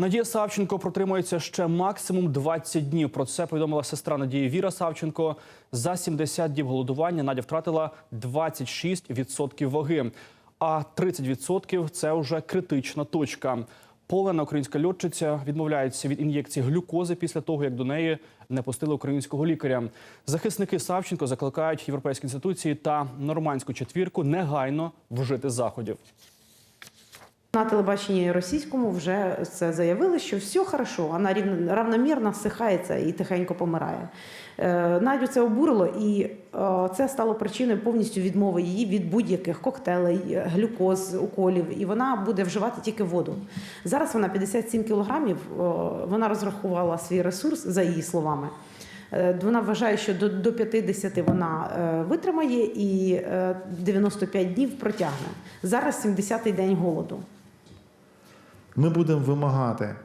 Надія Савченко протримується ще максимум 20 днів. Про це повідомила сестра Надії Віра Савченко. За 70 днів голодування Надя втратила 26% ваги, а 30% – це вже критична точка. Полена українська льотчиця відмовляється від ін'єкції глюкози після того, як до неї не пустили українського лікаря. Захисники Савченко закликають європейські інституції та нормандську четвірку негайно вжити заходів. На телебаченні російському вже це заявили, що все хорошо, вона рівно- равномірно всихається і тихенько помирає. Е, Надю це обурило, і е, це стало причиною повністю відмови її від будь-яких коктейлей, глюкоз, уколів, і вона буде вживати тільки воду. Зараз вона 57 кілограмів. е, Вона розрахувала свій ресурс за її словами. Вона вважає, що до, до 50 вона витримає і е, 95 днів протягне. Зараз 70-й день голоду. Ми будемо вимагати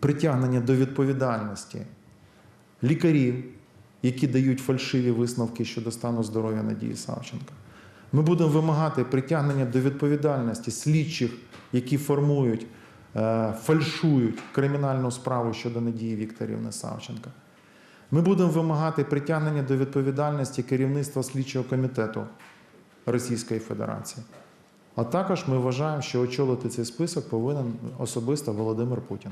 притягнення до відповідальності лікарів, які дають фальшиві висновки щодо стану здоров'я Надії Савченко. Ми будемо вимагати притягнення до відповідальності слідчих, які формують, е, фальшують кримінальну справу щодо Надії Вікторівни Савченко. Ми будемо вимагати притягнення до відповідальності керівництва слідчого комітету Російської Федерації. А також ми вважаємо, що очолити цей список повинен особисто Володимир Путін.